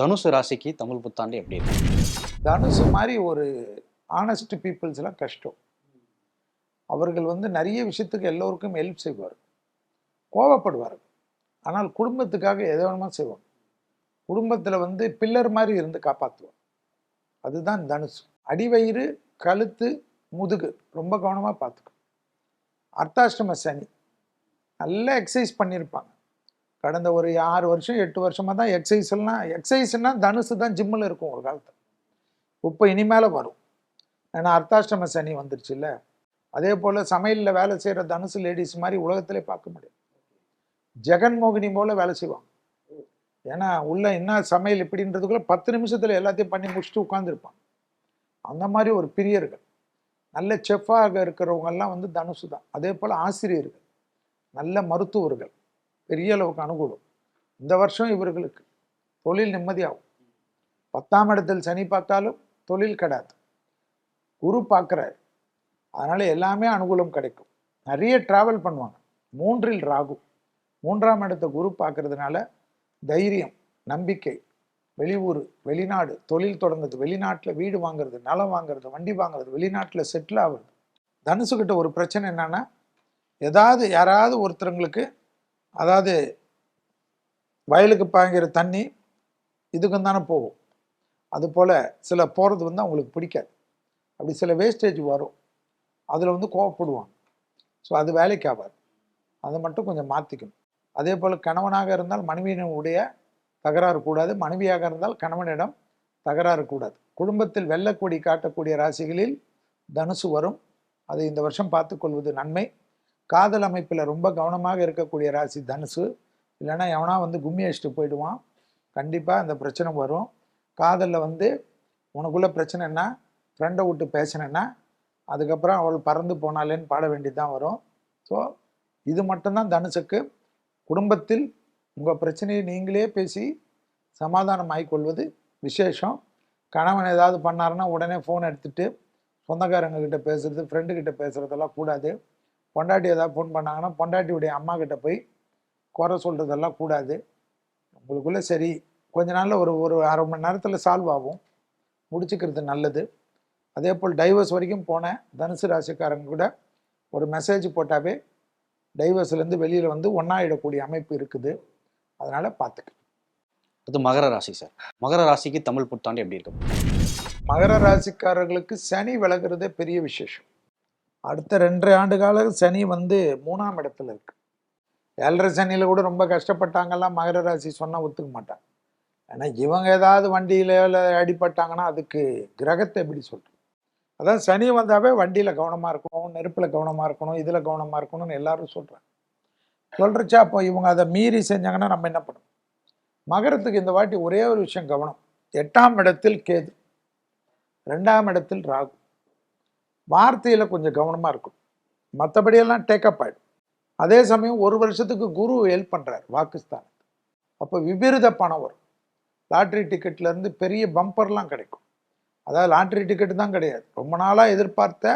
தனுசு ராசிக்கு தமிழ் புத்தாண்டு எப்படி இருக்கு? தனுசு மாதிரி ஒரு ஆனஸ்ட் பீப்புள்ஸ்லாம் கஷ்டம். அவர்கள் வந்து நிறைய விஷயத்துக்கு எல்லோருக்கும் ஹெல்ப் செய்வார் கோவப்படுவார் ஆனால் குடும்பத்துக்காக எதை வேணுமா செய்வாங்க? குடும்பத்தில் வந்து பில்லர் மாதிரி இருந்து காப்பாற்றுவார் அதுதான் தனுசு. அடிவயிறு கழுத்து முதுகு ரொம்ப கவனமாக பார்த்துக்கும் அர்த்தாஷ்டம சனி. நல்லா எக்ஸசைஸ் பண்ணியிருப்பாங்க. கடந்த ஒரு ஆறு வருஷம் எட்டு வருஷமாக தான் எக்ஸசைஸ்லாம் எக்ஸசைஸ்னால் தனுசு தான் ஜிம்மில் இருக்கும் ஒரு காலத்தில். இப்போ இனிமேல் வரும். ஏன்னா அர்த்தாஷ்டம சனி வந்துருச்சுல்ல அதே போல் சமையலில் வேலை செய்கிற தனுசு லேடிஸ் மாதிரி உலகத்திலே பார்க்க முடியாது. ஜெகன்மோகினி போல் வேலை செய்வாங்க. ஏன்னா உள்ள என்ன சமையல் இப்படின்றதுக்குள்ள பத்து நிமிஷத்தில் எல்லாத்தையும் பண்ணி முடிச்சுட்டு உட்காந்துருப்பாங்க அந்த மாதிரி ஒரு பிரியர்கள். நல்ல செஃப்பாக இருக்கிறவங்கெல்லாம் வந்து தனுசு தான். அதே போல் ஆசிரியர்கள். நல்ல மருத்துவர்கள். பெரிய அளவுக்கு அனுகூலம். இந்த வருஷம் இவர்களுக்கு தொழில் நிம்மதியாகும். பத்தாம் இடத்தில் சனி பார்த்தாலும் தொழில் கிடையாது குரு பார்க்குறாரு. அதனால் எல்லாமே அனுகூலம் கிடைக்கும். நிறைய ட்ராவல் பண்ணுவாங்க. மூன்றில் ராகு. மூன்றாம் இடத்தை குரு பார்க்கறதுனால தைரியம் நம்பிக்கை வெளியூர் வெளிநாடு தொழில் தொடங்குறது வெளிநாட்டில் வீடு வாங்குறது நிலம் வாங்குறது வண்டி வாங்குறது வெளிநாட்டில் செட்டில் ஆகுறது. தனுசுக்கிட்ட ஒரு பிரச்சனை என்னென்னா ஏதாவது யாராவது ஒருத்தருங்களுக்கு அதாவது வயலுக்கு பாய்கிற தண்ணி இதுக்கும் தானே போகும். அதுபோல் சில போகிறது வந்து அவங்களுக்கு பிடிக்காது. அப்படி சில வேஸ்டேஜ் வரும். அதில் வந்து கோவப்படுவாங்க. ஸோ அது வேலைக்கு ஆகாது. அதை மட்டும் கொஞ்சம் மாற்றிக்கணும் அதே போல் கணவனாக இருந்தால் மனைவியினுடைய தகராறு கூடாது. மனைவியாக இருந்தால் கணவனிடம் தகராறு கூடாது. குடும்பத்தில் வெள்ளக்கொடி காட்டக்கூடிய ராசிகளில் தனுசு வரும். அதை இந்த வருஷம் பார்த்துக்கொள்வது நன்மை. காதல் அமைப்பில் ரொம்ப கவனமாக இருக்கக்கூடிய ராசி தனுசு. இல்லைன்னா எவனா வந்து கும்மி அடிச்சுட்டு போயிடுவான். கண்டிப்பாக அந்த பிரச்சனை வரும். காதலில் வந்து உனக்குள்ள பிரச்சனைன்னா ஃப்ரெண்டை விட்டு பேசினேன்னா அதுக்கப்புறம் அவள் பறந்து போனாலேன்னு பாட வேண்டியதான் வரும். ஸோ இது மட்டும்தான் தனுசுக்கு. குடும்பத்தில் உங்கள் பிரச்சனையை நீங்களே பேசி சமாதானம் ஆகிக்கொள்வது விசேஷம். கணவன் ஏதாவது பண்ணாருன்னா உடனே ஃபோன் எடுத்துகிட்டு சொந்தக்காரங்க கிட்ட பேசுறது ஃப்ரெண்டு கிட்ட பேசுறதெல்லாம் கூடாது. பொண்டாட்டி ஏதாவது ஃபோன் பண்ணாங்கன்னா பொண்டாட்டியுடைய அம்மா கிட்ட போய் குறை சொல்றதெல்லாம் கூடாது. உங்களுக்குள்ள சரி கொஞ்ச நாள்ல ஒரு ஒரு அரை மணி நேரத்தில் சால்வ் ஆகும். முடிச்சுக்கிறது நல்லது. அதே போல் டைவர்ஸ் வரைக்கும் போனேன் தனுசு ராசிக்காரங்க கூட ஒரு மெசேஜ் போட்டாவே டைவர்ஸ்லேருந்து வெளியில் வந்து ஒன்றாயிடக்கூடிய அமைப்பு இருக்குது. அதனால் பார்த்துக்க. அது மகர ராசி சார். மகர ராசிக்கு தமிழ் புத்தாண்டு எப்படி இருக்கு? மகர ராசிக்காரர்களுக்கு சனி விலகுறதே பெரிய விசேஷம். அடுத்த ரெண்டரை ஆண்டு காலம் சனி வந்து மூணாம் இடத்துல இருக்கு. ஏழரை சனியில் கூட ரொம்ப கஷ்டப்பட்டாங்கலாம் மகர ராசி சொன்னால் ஒத்துக்க மாட்டாங்க. ஏன்னா இவங்க ஏதாவது வண்டியில் அடிப்பட்டாங்கன்னா அதுக்கு கிரகத்தை எப்படி சொல்கிறது அதான் சனி வந்தாவே வண்டியில் கவனமாக இருக்கணும் நெருப்பில் கவனமாக இருக்கணும் இதில் கவனமாக இருக்கணும்னு எல்லாரும் சொல்கிறாங்க சொல்கிறச்சா அப்போ இவங்க அதை மீறி செஞ்சாங்கன்னா நம்ம என்ன பண்ணணும் மகரத்துக்கு இந்த வாட்டி ஒரே ஒரு விஷயம் கவனம். எட்டாம் இடத்தில் கேது ரெண்டாம் இடத்தில் ராகு. வார்த்தையில் கொஞ்சம் கவனமாக இருக்கும். மற்றபடியெல்லாம் டேக்கப் ஆகிடும் அதே சமயம் ஒரு வருஷத்துக்கு குரு ஹெல்ப் பண்ணுறார் வாக்குஸ்தான் அப்போ விபரீத பணம் வரும். லாட்ரி டிக்கெட்லேருந்து பெரிய பம்பர்லாம் கிடைக்கும். அதாவது லாட்ரி டிக்கெட்டு தான் கிடையாது. ரொம்ப நாளாக எதிர்பார்த்த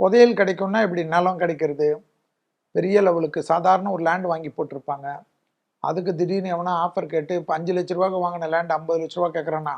புதையல் கிடைக்கும்னா இப்படி நிலம் கிடைக்கிறது? பெரிய லெவலுக்கு சாதாரண ஒரு லேண்ட் வாங்கி போட்டிருப்பாங்க. அதுக்கு திடீர்னு எவனா ஆஃபர் கேட்டு இப்போ அஞ்சு லட்ச ரூபாய்க்கு வாங்கின லேண்ட் ஐம்பது லட்ச ரூபா கேட்குறான்னா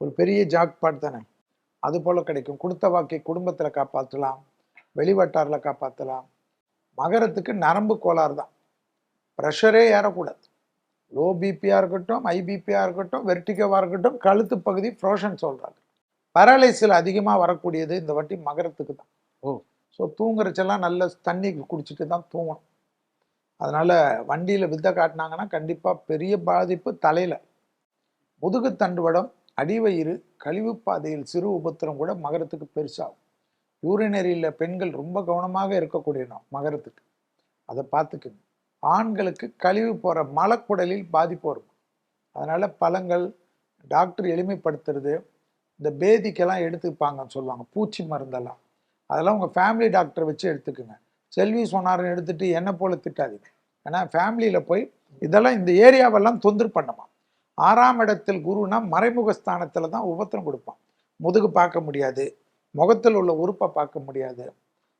ஒரு பெரிய ஜாக் பாட் தானே. அது போல் கிடைக்கும். கொடுத்த வாக்கை குடும்பத்தில் காப்பாற்றலாம் வெளிவட்டாரில் காப்பாற்றலாம் மகரத்துக்கு நரம்பு கோளாறு தான். ப்ரெஷரே ஏறக்கூடாது. லோ பிபியாக இருக்கட்டும் ஐபிபியாக இருக்கட்டும் வெர்டிகோவாக இருக்கட்டும் கழுத்து பகுதி ஃப்ரோஷன் சொல்கிறாங்க பரலைசில் அதிகமாக வரக்கூடியது இந்த வாட்டி மகரத்துக்கு தான். ஓ. ஸோ தூங்குறச்செல்லாம் நல்ல தண்ணி குடிச்சிட்டு தான் தூங்கணும். அதனால் வண்டியில் வித்தை காட்டினாங்கன்னா கண்டிப்பாக பெரிய பாதிப்பு தலையில். முதுகு தண்டுவடம் அடிவயிறு கழிவு பாதையில் சிறு உபத்திரம் கூட மகரத்துக்கு பெருசாகும். யூரினரியில் பெண்கள் ரொம்ப கவனமாக இருக்கக்கூடிய மகரத்துக்கு. அதை பார்த்துக்குங்க. ஆண்களுக்கு கழிவு போகிற மலக்குடலில் பாதிப்பு வரும். அதனால் பழங்கள் டாக்டர் எளிமைப்படுத்துறது இந்த பேதிக்கெல்லாம் எடுத்துப்பாங்கன்னு சொல்லுவாங்க பூச்சி மருந்தெல்லாம். அதெல்லாம் உங்கள் ஃபேமிலி டாக்டரை வச்சு எடுத்துக்குங்க. செல்வி சொன்னார்னு எடுத்துகிட்டு என்ன போல திட்டாதீங்க. ஏன்னா ஃபேமிலியில் போய் இதெல்லாம் இந்த ஏரியாவெல்லாம் தொந்தர் பண்ணுமா ஆறாம் இடத்தில் குருனா மறைமுக ஸ்தானத்தில் தான் உபத்திரம் கொடுப்பான். முதுகு பார்க்க முடியாது. முகத்தில் உள்ள உறுப்பை பார்க்க முடியாது.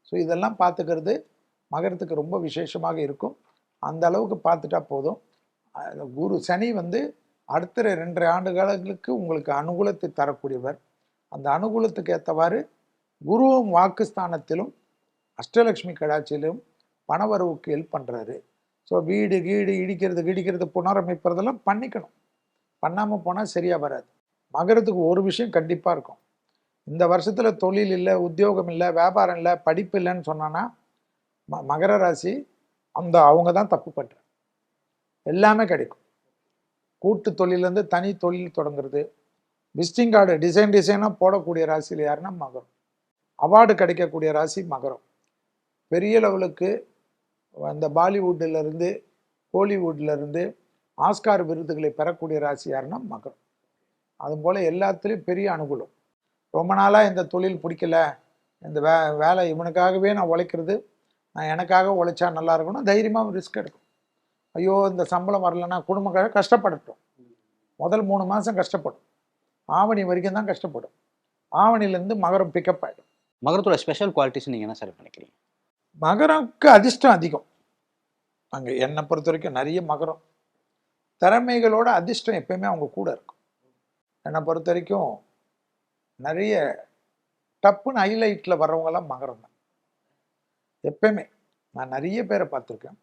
ஸோ இதெல்லாம் பார்த்துக்கிறது மகரத்துக்கு ரொம்ப விசேஷமாக இருக்கும். அந்த அளவுக்கு பார்த்துட்டா போதும். குரு சனி வந்து அடுத்த ரெண்டரை ஆண்டு காலங்களுக்கு உங்களுக்கு அனுகூலத்தை தரக்கூடியவர். அந்த அனுகூலத்துக்கு ஏற்றவாறு குருவும் வாக்குஸ்தானத்திலும் அஷ்டலக்ஷ்மி கடாட்சியிலும் பணவரவுக்கு ஹெல்ப் பண்ணுறாரு ஸோ வீடு கீடு இடிக்கிறது கிடிக்கிறது புனரமைப்பதெல்லாம் பண்ணிக்கணும். பண்ணாமல் போனால் சரியாக வராது. மகரத்துக்கு ஒரு விஷயம் கண்டிப்பாக இருக்கும். இந்த வருஷத்தில் தொழில் இல்லை உத்தியோகம் இல்லை வியாபாரம் இல்லை படிப்பு இல்லைன்னு சொன்னான்னா ம மகர ராசி அந்த அவங்க தான் தப்பு பண்ணுற எல்லாமே கிடைக்கும். கூட்டு தொழிலேருந்து தனி தொழில் தொடங்குறது. விசிட்டிங் கார்டு டிசைன் டிசைனாக போடக்கூடிய ராசியில் யாருன்னா மகரம். அவார்டு கிடைக்கக்கூடிய ராசி மகரம். பெரிய லெவலுக்கு அந்த பாலிவுட்டிலேருந்து கோலிவுட்லேருந்து ஆஸ்கார் விருதுகளை பெறக்கூடிய ராசி யாருன்னா மகரம். அதுபோல் எல்லாத்துலேயும் பெரிய அனுகூலம். ரொம்ப நாளாக இந்த தொழில் பிடிக்கல. இந்த வே வேலை இவனுக்காகவே நான் உழைக்கிறது. நான் எனக்காக உழைச்சா நல்லா இருக்கணும் தைரியமாக ரிஸ்க் எடுக்கும். ஐயோ இந்த சம்பளம் வரலன்னா குடும்பக்காக கஷ்டப்படட்டும். முதல் மூணு மாதம் கஷ்டப்படும். ஆவணி வரைக்கும் தான் கஷ்டப்படும். ஆவணிலேருந்து மகரம் பிக்கப் ஆகிடும் மகரத்தோட ஸ்பெஷல் குவாலிட்டிஸ் நீங்கள் என்ன சார் நினைக்கிறீங்க? மகரம்க்கு அதிர்ஷ்டம் அதிகம். அங்கே என்னை பொறுத்த வரைக்கும் நிறைய மகரம். திறமைகளோட அதிர்ஷ்டம் எப்பயுமே அவங்க கூட இருக்கும். என்னை பொறுத்த வரைக்கும் நிறைய டப்புன்னு ஹைலைட்டில் வர்றவங்கெல்லாம் மகரம் தான். எப்பயுமே நான் நிறைய பேரை பார்த்துருக்கேன்.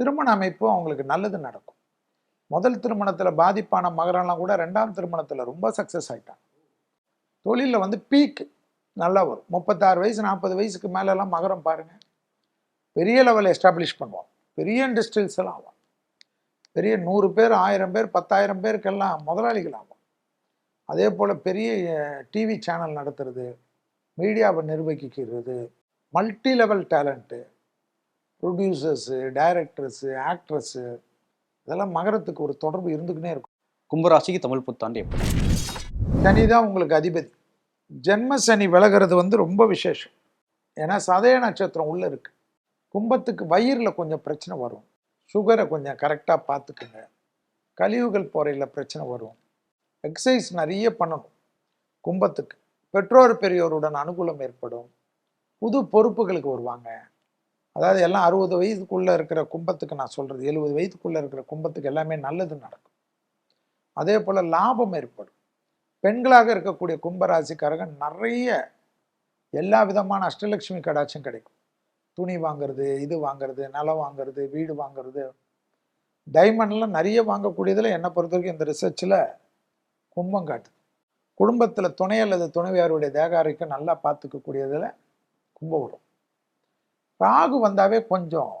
திருமண அமைப்பு அவங்களுக்கு நல்லது நடக்கும். முதல் திருமணத்தில் பாதிப்பான மகரம்லாம் கூட ரெண்டாம் திருமணத்தில் ரொம்ப சக்ஸஸ் ஆகிட்டான் தொழிலில் வந்து பீக் நல்லா வரும். முப்பத்தாறு வயசு நாற்பது வயசுக்கு மேலெல்லாம் மகரம் பாருங்கள் பெரிய லெவலில் எஸ்டாப்ளிஷ் பண்ணுவோம் பெரிய இண்டஸ்ட்ரீஸ் எல்லாம் ஆகும் பெரிய நூறு பேர் ஆயிரம் பேர் பத்தாயிரம் பேருக்கெல்லாம் முதலாளிகள் ஆகும் அதே போல் பெரிய டிவி சேனல் நடத்துறது மீடியாவை நிர்வகிக்கிறது multi level talent producers directors actress இதெல்லாம் மகரத்துக்கு ஒரு தொடர்பு இருந்துக்கினே இருக்கும். கும்பராசிக்கு தமிழ் புத்தாண்டு எப்படி சனி தான் உங்களுக்கு அதிபதி. ஜென்ம சனி விலகிறது வந்து ரொம்ப விசேஷம். ஏன்னா சதய நட்சத்திரம் உள்ளே இருக்கு. கும்பத்துக்கு வயிறில் கொஞ்சம் பிரச்சனை வரும். சுகரை கொஞ்சம் கரெக்டாக பார்த்துக்குங்க. கழிவுகள் போறையில் பிரச்சனை வரும். எக்ஸசைஸ் நிறைய பண்ணணும். கும்பத்துக்கு. பெற்றோர் பெரியோருடன் அனுகூலம் ஏற்படும். புது பொறுப்புகளுக்கு வருவாங்க. அதாவது எல்லாம் அறுபது வயதுக்குள்ளே இருக்கிற கும்பத்துக்கு நான் சொல்கிறது எழுபது வயதுக்குள்ளே இருக்கிற கும்பத்துக்கு எல்லாமே நல்லது நடக்கும். அதே போல் லாபம் ஏற்படும். பெண்களாக இருக்கக்கூடிய கும்பராசிக்காரங்க நிறைய எல்லா விதமான அஷ்டலட்சுமி கடாட்சியும் கிடைக்கும். துணி வாங்குறது இது வாங்குறது நிலம் வாங்குறது வீடு வாங்குறது. டைமண்ட்லாம் நிறைய வாங்கக்கூடியதில் என்னை பொறுத்த வரைக்கும் இந்த ரிசர்ச்சில் கும்பம் காட்டுது. குடும்பத்தில் துணை அல்லது துணைவியாருடைய தேகாரிக்கும் நல்லா பார்த்துக்கக்கூடியதில் கும்பம் வரும். ராகு வந்தாவே கொஞ்சம்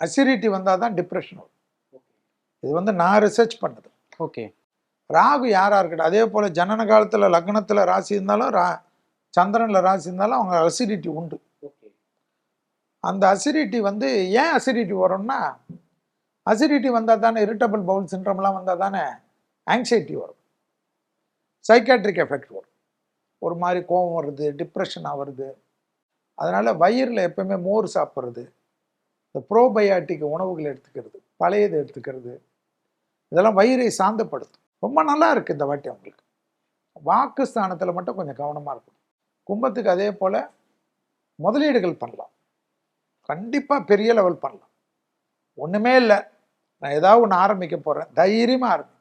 அசிடிட்டி வந்தால் தான் டிப்ரெஷன் வரும். இது வந்து நான் ரிசர்ச் பண்ணது. ஓகே. ராகு யாரா இருக்கட்டும் அதே போல ஜனன காலத்துல லக்னத்துல ராசி இருந்தாலும் ரா சந்திரன்ல ராசி இருந்தாலும் அவங்க அசிடிட்டி உண்டு. அந்த அசிடிட்டி வந்து ஏன் அசிடிட்டி வரும்னா அசிடிட்டி வந்தால் தானே இரிட்டபிள் பவுல் சின்ட்ரம்லாம் வந்தால் தானே ஆங்ஸைட்டி வரும். சைக்காட்ரிக் எஃபெக்ட் வரும். ஒரு மாதிரி கோபம் வருது டிப்ரெஷன் ஆகுறது அதனால் வயிறில் எப்பவுமே மோர் சாப்பிட்றது இந்த ப்ரோபயாட்டிக் உணவுகள் எடுத்துக்கிறது பழையது எடுத்துக்கிறது இதெல்லாம் வயிறை சாந்தப்படுத்தும். ரொம்ப நல்லா இருக்குது இந்த வாட்டி அவங்களுக்கு. வாக்கு ஸ்தானத்தில் மட்டும் கொஞ்சம் கவனமாக இருக்கும் கும்பத்துக்கு அதே போல் முதலீடுகள் பண்ணலாம். கண்டிப்பாக பெரிய லெவல் பண்ணலாம். ஒன்றுமே இல்லை. நான் ஏதாவது ஒன்று ஆரம்பிக்க போகிறேன் தைரியமாக ஆரம்பி.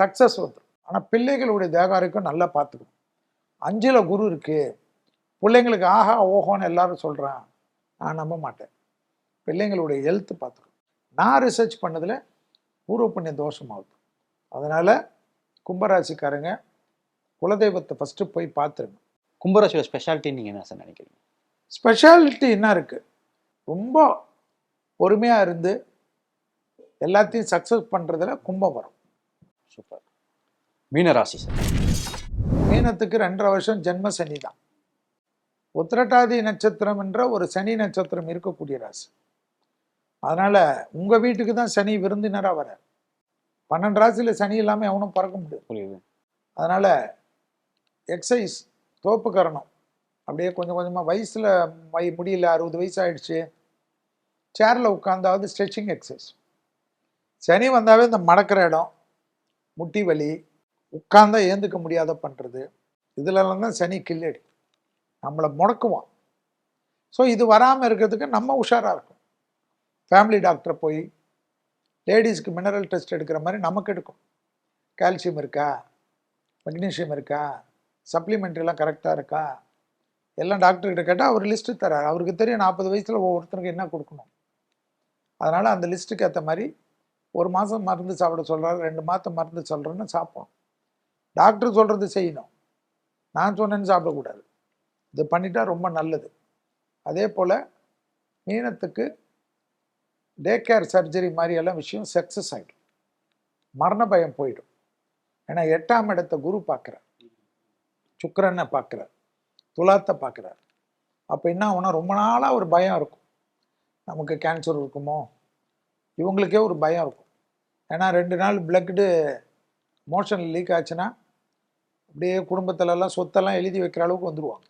சக்ஸஸ் வந்துடும் ஆனால் பிள்ளைகளுடைய தேகாரிக்கும் நல்லா பார்த்துக்கணும் அஞ்சில் குரு இருக்குது பிள்ளைங்களுக்கு ஆஹா ஓஹோன்னு எல்லாரும் சொல்கிறான் நான் நம்ப மாட்டேன். பிள்ளைங்களுடைய ஹெல்த் பார்த்துக்கணும் நான் ரிசர்ச் பண்ணதில் பூர்வ புண்ணிய தோஷமாகுது அதனால் கும்பராசிக்காரங்க குலதெய்வத்தை ஃபஸ்ட்டு போய் பார்த்துருங்க கும்பராசியோட ஸ்பெஷாலிட்டி நீங்கள் என்ன சார் நினைக்கிறீங்க? ஸ்பெஷாலிட்டி என்ன இருக்குது ரொம்ப பொறுமையாக இருந்து எல்லாத்தையும் சக்ஸஸ் பண்ணுறதுல கும்பம் வரும். சூப்பர். மீனராசி சார். மீனத்துக்கு ரெண்டரை வருஷம் ஜென்ம சனி தான். உத்திரட்டாதி நட்சத்திரம் என்ற ஒரு சனி நட்சத்திரம் இருக்கக்கூடிய ராசி. அதனால் உங்கள் வீட்டுக்கு தான் சனி விருந்தினராக வர பன்னெண்டு ராசியில் சனி இல்லாமல் எவனும் பறக்க முடியாது. புரியுது. அதனால் எக்ஸசைஸ் தோப்பு கரணம் அப்படியே கொஞ்சம் கொஞ்சமாக வயசில் வை முடியல அறுபது வயசு ஆயிடுச்சு. சேரில் உட்காந்தாவது ஸ்ட்ரெச்சிங் எக்ஸசைஸ் சனி வந்தாவே இந்த மடக்கிற இடம் முட்டி வலி உட்காந்தா ஏந்துக்க முடியாத பண்ணுறது இதுலலாம் தான் சனி கில்லடி. நம்மளை முடக்குவான். ஸோ இது வராமல் இருக்கிறதுக்கு நம்ம உஷாராக இருக்கும் ஃபேமிலி டாக்டரை போய் லேடிஸ்க்கு மினரல் டெஸ்ட் எடுக்கிற மாதிரி நமக்கு எடுக்கும். கால்சியம் இருக்கா? மெக்னீஷியம் இருக்கா? சப்ளிமெண்ட்ரிலாம் கரெக்டாக இருக்கா? எல்லாம் டாக்டர்கிட்ட கேட்டால் அவர் லிஸ்ட்டு தரார். அவருக்கு தெரியும் நாற்பது வயசில் ஒவ்வொருத்தருக்கு என்ன கொடுக்கணும். அதனால் அந்த லிஸ்ட்டுக்கு ஏற்ற மாதிரி ஒரு மாதம் மருந்து சாப்பிட சொல்கிறாரு ரெண்டு மாதம் மருந்து சொல்கிறேன்னு சாப்பிடணும். டாக்டர் சொல்கிறது செய்யணும். நான் சொன்னேன்னு சாப்பிடக்கூடாது. இது பண்ணிட்டா ரொம்ப நல்லது. அதே போல் மீனத்துக்கு டே கேர் சர்ஜரி மாதிரியெல்லாம் விஷயம் சக்ஸஸ் ஆகிடும் மரண பயம் போயிடும். ஏன்னா எட்டாம் இடத்த குரு பார்க்குறார். சுக்கரனை பார்க்குறார். துலாத்தை பார்க்குறார். அப்போ என்ன ஆகும்னா ரொம்ப நாளாக ஒரு பயம் இருக்கும். நமக்கு கேன்சர் இருக்குமோ? இவங்களுக்கே ஒரு பயம் இருக்கும். ஏன்னா ரெண்டு நாள் பிளட்டு மோஷன் லீக் ஆச்சுன்னா அப்படியே குடும்பத்திலலாம் சொத்தெல்லாம் எழுதி வைக்கிற அளவுக்கு வந்துடுவாங்க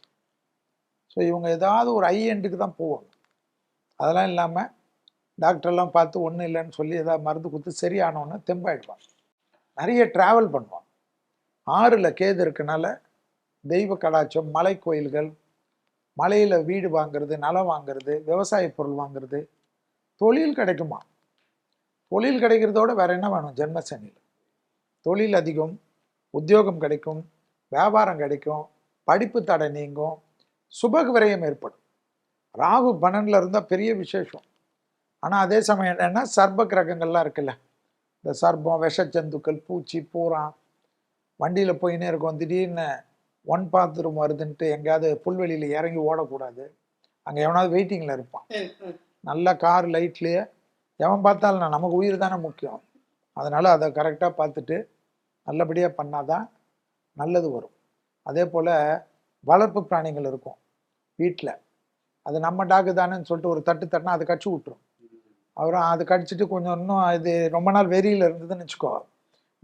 ஸோ இவங்க ஏதாவது ஒரு ஐ எண்டுக்கு தான் போவாங்க. அதெல்லாம் இல்லாமல் டாக்டர்லாம் பார்த்து ஒன்றும் இல்லைன்னு சொல்லி ஏதாவது மருந்து கொடுத்து சரியானோன்னு தெம்பாயிடுவாங்க. நிறைய ட்ராவல் பண்ணுவான் ஆறில் கேது இருக்கனால தெய்வ கடாச்சம் மலை கோயில்கள் மலையில் வீடு வாங்குறது நிலம் வாங்குறது விவசாய பொருள் வாங்குறது தொழில் கிடைக்குமா? தொழில் கிடைக்கிறதோட வேற என்ன வேணும்? ஜென்மசனியில் தொழில் அதிகம் உத்தியோகம் கிடைக்கும் வியாபாரம் கிடைக்கும் படிப்பு தடை நீங்கும் சுப விரயம் ஏற்படும். ராகு பன்னெண்டில் இருந்தால் பெரிய விசேஷம். ஆனால் அதே சமயம் என்னென்னா சர்ப கிரகங்கள்லாம் இருக்குல்ல? இந்த சர்ப்பம் விஷஜந்துக்கள் பூச்சி பூரா வண்டியில் போயின்னே இருக்கும் திடீர்னு ஒன் பாத்ரூம் வருதுன்ட்டு எங்கேயாவது புல்வெளியில் இறங்கி ஓடக்கூடாது. அங்கே எவனாவது வெயிட்டிங்கில் இருப்பான். நல்ல கார் லைட்லேயே எவன் பார்த்தாலும் நமக்கு உயிர் தானே முக்கியம். அதனால் அதை கரெக்டாக பார்த்துட்டு நல்லபடியாக பண்ணாதான் நல்லது வரும். அதே போல் வளர்ப்பு பிராணிகள் இருக்கும் வீட்டில் அது நம்ம டாக்கு தானேன்னு சொல்லிட்டு ஒரு தட்டு தட்டினா அதை கடிச்சு விட்டுரும். அப்புறம் அது கடிச்சிட்டு கொஞ்சம் இன்னும் இது ரொம்ப நாள் வெறியில் இருந்ததுன்னு வச்சுக்கோ.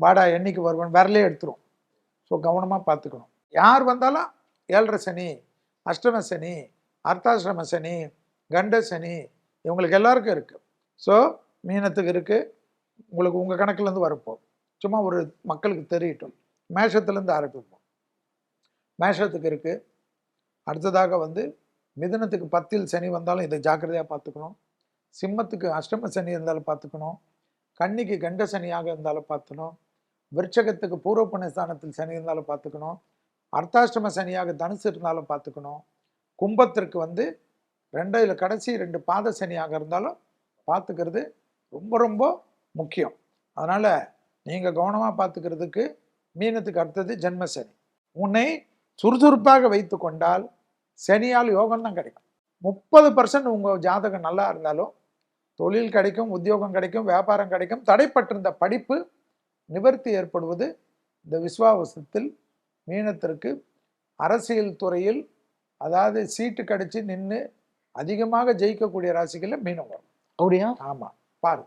வாடா என்னைக்கு வருவேன் விரலே எடுத்துரும். ஸோ கவனமாக பார்த்துக்கணும். யார் வந்தாலும் ஏழரை சனி அஷ்டம சனி அர்த்தாசிரம சனி கண்ட சனி இவங்களுக்கு எல்லாருக்கும் இருக்குது ஸோ மீனத்துக்கு இருக்குது உங்களுக்கு உங்கள் கணக்குலேருந்து வரப்போம். சும்மா ஒரு மக்களுக்கு தெரியட்டும். மேஷத்துலேருந்து ஆரம்பிப்போம். மேஷத்துக்கு இருக்குது அடுத்ததாக வந்து மிதனத்துக்கு பத்தில் சனி வந்தாலும் இதை ஜாக்கிரதையாக பார்த்துக்கணும். சிம்மத்துக்கு அஷ்டம சனி இருந்தாலும் பார்த்துக்கணும். கன்னிக்கு கண்ட சனியாக இருந்தாலும் பார்த்துக்கணும். விருட்சகத்துக்கு பூர்வ புண்ணியஸ்தானத்தில் சனி இருந்தாலும் பார்த்துக்கணும். அர்த்தாஷ்டம சனியாக தனுசு இருந்தாலும் பார்த்துக்கணும். கும்பத்திற்கு வந்து ரெண்டில் கடைசி ரெண்டு பாத சனியாக இருந்தாலும் பார்த்துக்கிறது ரொம்ப ரொம்ப முக்கியம். அதனால் நீங்கள் கவனமாக பார்த்துக்கிறதுக்கு மீனத்துக்கு அடுத்தது ஜென்ம சனி. உன்னை சுறுசுறுப்பாக வைத்து கொண்டால் சனியால் யோகம் தான் கிடைக்கும். முப்பது பர்சன்ட் உங்கள் ஜாதகம் நல்லா இருந்தாலும் தொழில் கிடைக்கும் உத்தியோகம் கிடைக்கும் வியாபாரம் கிடைக்கும் தடைப்பட்டிருந்த படிப்பு நிவர்த்தி ஏற்படுவது இந்த விஸ்வாவசத்தில் மீனத்திற்கு அரசியல் துறையில் அதாவது சீட்டு கடிச்சு நின்று அதிகமாக ஜெயிக்கக்கூடிய ராசிகளில் மீனம் வரும். அப்படியா? ஆமாம் பாரு.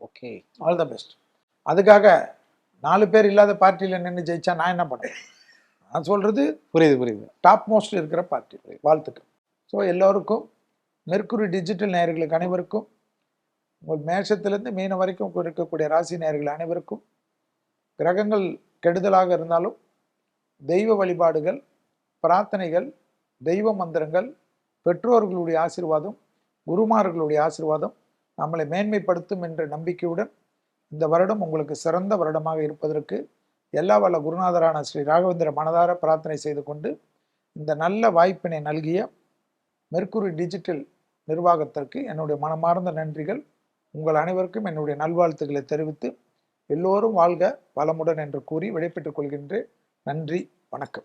ஓகே. ஆல் த பெஸ்ட் அதுக்காக நாலு பேர் இல்லாத பார்ட்டியில் நின்று ஜெயிச்சா நான் என்ன பண்ணேன் நான் சொல்கிறது புரியுது புரியுது. டாப் மோஸ்ட் இருக்கிற பார்ட்டி. வாழ்த்துக்கள். ஸோ எல்லோருக்கும் மெர்க்குரி டிஜிட்டல் நேயர்களுக்கு அனைவருக்கும் உங்கள் மேஷத்திலிருந்து மீன வரைக்கும் இருக்கக்கூடிய ராசி நேயர்கள் அனைவருக்கும் கிரகங்கள் கெடுதலாக இருந்தாலும் தெய்வ வழிபாடுகள் பிரார்த்தனைகள் தெய்வ மந்திரங்கள் பெற்றோர்களுடைய ஆசீர்வாதம் குருமார்களுடைய ஆசிர்வாதம் நம்மளை மேன்மைப்படுத்தும் என்ற நம்பிக்கையுடன் இந்த வருடம் உங்களுக்கு சிறந்த வருடமாக இருப்பதற்கு எல்லா வல்ல குருநாதரான ஸ்ரீ ராகவேந்திர மனதார பிரார்த்தனை செய்து கொண்டு இந்த நல்ல வாய்ப்பினை நல்கிய மெர்க்குரி டிஜிட்டல் நிர்வாகத்திற்கு என்னுடைய மனமார்ந்த நன்றிகள். உங்கள் அனைவருக்கும் என்னுடைய நல்வாழ்த்துக்களை தெரிவித்து எல்லோரும் வாழ்க வளமுடன் என்று கூறி விடைபெற்றுக் கொள்கின்றேன். நன்றி வணக்கம்.